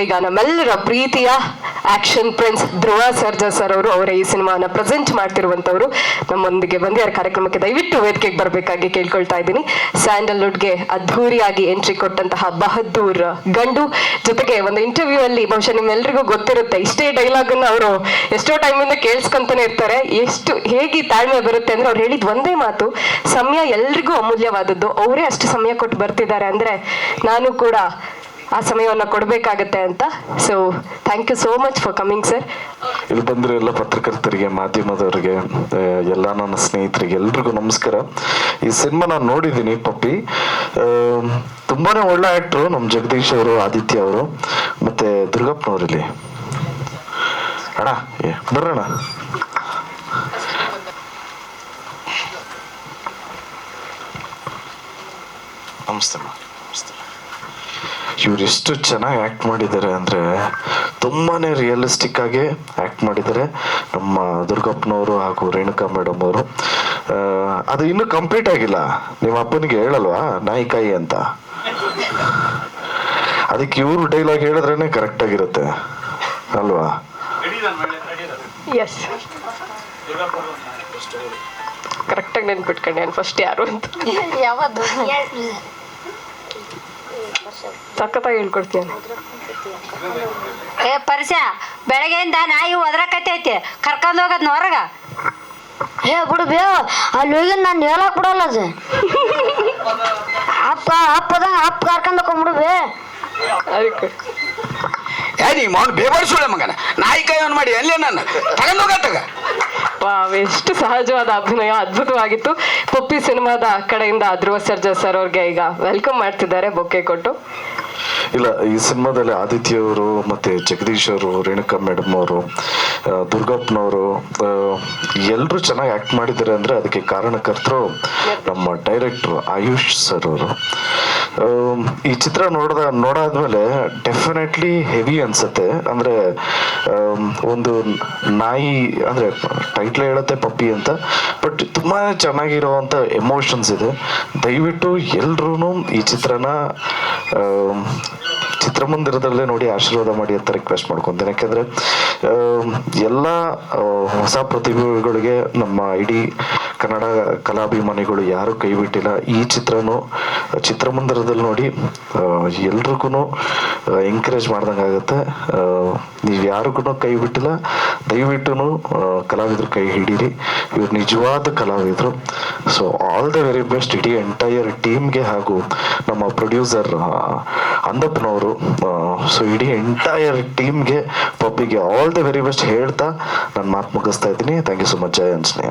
ಈಗ ನಮ್ಮೆಲ್ಲರ ಪ್ರೀತಿಯ action prince Dhruva Sarja sir ಅವರು ಅವರ ಈ ಸಿನಿಮಾನ ಪ್ರೆಸೆಂಟ್ ಮಾಡ್ತಿರುವಂತವರು. ನಮ್ಮೊಂದಿಗೆ ಬಂದಿದ್ದಾರೆ ಕಾರ್ಯಕ್ರಮಕ್ಕೆ ದಯವಿಟ್ಟು ವೇದಿಕೆಗೆ ಬರಬೇಕಾಗಿ ಕೇಳ್ಕೊಳ್ತಾ ಇದ್ದೀನಿ. ಸ್ಯಾಂಡಲ್ವುಡ್ಗೆ ಅದ್ಧೂರಿಯಾಗಿ ಎಂಟ್ರಿ ಕೊಟ್ಟಂತಹ ಬಹದ್ದೂರ್ ಗಂಡು. ಜೊತೆಗೆ ಒಂದು ಇಂಟರ್ವ್ಯೂ ಅಲ್ಲಿ ಬಹುಶಃ ನಿಮ್ಮೆಲ್ಲರಿಗೂ ಗೊತ್ತಿರುತ್ತೆ. ಇಷ್ಟೇ ಡೈಲಾಗ್ ಅನ್ನ ಅವರು ಎಷ್ಟೋ ಟೈಮಿಂದ ಕೇಳಿಸ್ಕೊಂತಾನೆ ಇರ್ತಾರೆ. ಎಷ್ಟು ಹೇಗೆ ತಾಳ್ಮೆ ಬರುತ್ತೆ ಅಂದ್ರೆ ಅವ್ರು ಹೇಳಿದ ಒಂದೇ ಮಾತು. ಸಮಯ ಎಲ್ರಿಗೂ ಅಮೂಲ್ಯವಾದದ್ದು. ಅವರೇ ಅಷ್ಟು ಸಮಯ ಕೊಟ್ಟು ಬರ್ತಿದ್ದಾರೆ ಅಂದ್ರೆ ನಾನು ಕೂಡ ಆ ಸಮಯವನ್ನು ಕೊಡಬೇಕಾಗತ್ತೆ ಅಂತ. So thank you so much for coming sir ಇಲ್ಲಿ ಬಂದಿರೋ ಎಲ್ಲ ಪತ್ರಕರ್ತರಿಗೆ ಮಾಧ್ಯಮದವರಿಗೆ ಎಲ್ಲ ನನ್ನ ಸ್ನೇಹಿತರಿಗೆ ಎಲ್ರಿಗೂ ನಮಸ್ಕಾರ. ಈ ಸಿನಿಮಾ ನಾನು ನೋಡಿದ್ದೀನಿ ಪಪ್ಪಿ. ತುಂಬಾನೇ ಒಳ್ಳೆ ಆಕ್ಟ್ರು ನಮ್ಮ ಜಗದೀಶ್ ಅವರು ಆದಿತ್ಯ ಅವರು ಮತ್ತೆ ದುರ್ಗಪ್ಪನವರಲ್ಲಿ. ಅಣ್ಣ ಏ, ಬರ್ರಣ್ಣ. ನಮಸ್ತೆ. ನಮಸ್ತೆ. ಇವ್ರು ಎಷ್ಟು ಚೆನ್ನಾಗಿ ಆಕ್ಟ್ ಮಾಡಿದ್ದಾರೆ ಅಂದ್ರೆ ತುಂಬಾನೇ ರಿಯಲಿಸ್ಟಿಕ್ ಆಗಿ ಆಕ್ಟ್ ಮಾಡಿದ್ದಾರೆ. ನಮ್ಮ ದುರ್ಗಪ್ಪನವರು ಹಾಗೂ ರೇಣುಕಾ ಮೇಡಮ್ ಅವರು. ಅದು ಇನ್ನೂ ಕಂಪ್ಲೀಟ್ ಆಗಿಲ್ಲ. ನಿಮ್ಮ ಅಪ್ಪನಿಗೆ ಹೇಳಲ್ವಾ? ನಾಯಿಕಾಯಿ ಅಂತ. ಅದಕ್ಕೆ ಇವರು ಡೈಲಾಗ್ ಹೇಳಿದ್ರೇನೆ ಕರೆಕ್ಟ್ ಆಗಿರುತ್ತೆ. ಅಲ್ವಾ? ಎಸ್ ಕರೆಕ್ಟಾಗಿ ನೆನ್ಪಿಟ್ಕೊಂಡೆ ಫಸ್ಟ್ ಯಾರು ಅಂತ. ಯಾವತ್ತು? ಸಖತ್ತಾಗಿ ಹೇಳ್ಕೊಡ್ತೀನಿ ಏ ಪರಿಸ ಬೆಳಗ್ಗೆಯಿಂದ ನಾಯಿ ಒದ್ರಕತ್ತೈತಿ ಕರ್ಕೊಂಡ್ ಹೋಗದ್ ಹೊರಗ? ಏ ಬಿಡು ಬೇ ಅಲ್ಲಿ ಹೋಗಿ ನಾನು ಹೇಳಕ್ ಬಿಡಲ್ಲ ಅದು. ಅಪ್ಪ ಅಪ್ಪದ ಅಪ್ಪ ಕರ್ಕೊಂಡು ಹೋಗ್ಬಿಡು ಬೇ. ಏ ನೀ ಮೌನ್ ಬೇಬಾರಿಸೋಳೆ ಮಗನ. ನಾಯಿ ಕೈ ಅವ್ನು ಮಾಡಿ ಅಲ್ಲೇ ನಾನು ತಗೊಂಡೋಗತ್ತಾಗ ಎಷ್ಟು ಸಹಜವಾದ ಅಭಿನಯ, ಅದ್ಭುತವಾಗಿತ್ತು. ಪಪ್ಪಿ ಸಿನಿಮಾದ ಕಡೆಯಿಂದ ಧ್ರುವ ಸರ್ಜಾ ಸರ್ ಅವ್ರಿಗೆ ಈಗ ವೆಲ್ಕಮ್ ಮಾಡ್ತಿದ್ದಾರೆ, ಬೊಕ್ಕೆ ಕೊಟ್ಟು. ಇಲ್ಲ, ಈ ಸಿನಿಮಾದಲ್ಲಿ ಆದಿತ್ಯ ಅವರು ಮತ್ತೆ ಜಗದೀಶ್ ಅವರು, ರೇಣುಕಾ ಮೇಡಮ್ ಅವರು ದುರ್ಗಪ್ಪನವರು ಎಲ್ಲರೂ ಚೆನ್ನಾಗಿ ಆಕ್ಟ್ ಮಾಡಿದ್ದಾರೆ ಅಂದ್ರೆ ಅದಕ್ಕೆ ಕಾರಣಕರ್ತರು ನಮ್ಮ ಡೈರೆಕ್ಟ್ರು ಆಯುಷ್ ಸರ್ ಅವರು. ಈ ಚಿತ್ರ ನೋಡ್ದ, ನೋಡಾದ್ಮೇಲೆ ಡೆಫಿನೆಟ್ಲಿ ಹೆವಿ ಅನ್ಸುತ್ತೆ. ಅಂದ್ರೆ ಒಂದು ನಾಯಿ, ಅಂದ್ರೆ ಟೈಟ್ಲ್ ಹೇಳುತ್ತೆ ಪಪ್ಪಿ ಅಂತ ಬಟ್ ತುಂಬಾ ಚೆನ್ನಾಗಿರುವಂತ ಎಮೋಷನ್ಸ್ ಇದೆ. ದಯವಿಟ್ಟು ಎಲ್ರೂ ಈ ಚಿತ್ರನ ಚಿತ್ರಮಂದಿರದಲ್ಲೇ ನೋಡಿ ಆಶೀರ್ವಾದ ಮಾಡಿ ಅಂತ ರಿಕ್ವೆಸ್ಟ್ ಮಾಡ್ಕೊತೀನಿ. ಯಾಕೆಂದ್ರೆ ಎಲ್ಲ ಹೊಸ ಪ್ರತಿಭೆಗಳಿಗೆ ನಮ್ಮ ಇಡೀ ಕನ್ನಡ ಕಲಾಭಿಮಾನಿಗಳು ಯಾರು ಕೈ ಬಿಟ್ಟಿಲ್ಲ. ಈ ಚಿತ್ರನು, ಚಿತ್ರಮಂದಿರದಲ್ಲಿ ನೋಡಿ ಎಲ್ರಿಗೂ ಎಂಕರೇಜ್ ಮಾಡ್ದಂಗೆ ಆಗುತ್ತೆ ನೀವು ಯಾರಿಗೂ ಕೈ ಬಿಟ್ಟಿಲ್ಲ. ದಯವಿಟ್ಟು ಕಲಾವಿದರು ಕೈ ಹಿಡೀರಿ. ಇವ್ರು ನಿಜವಾದ ಕಲಾವಿದರು. So all the very best ಇಡೀ ಎಂಟೈರ್ ಟೀಮ್ಗೆ ಹಾಗೂ ನಮ್ಮ ಪ್ರೊಡ್ಯೂಸರ್ ಅಂದಪ್ಪನವರು. ಸೊ ಇಡೀ ಎಂಟೈರ್ ಟೀಮ್ಗೆ ಪಬ್ಬಿಗೆ ಆಲ್ ದ ವೆರಿ ಬೆಸ್ಟ್ ಹೇಳ್ತಾ, ನಾನು ಮಾತು ಮುಗಿಸ್ತಾ ಇದ್ದೀನಿ. ಥ್ಯಾಂಕ್ ಯು ಸೊ ಮಚ್ ಜಯ ಅನ್ಸ್ನೇಹ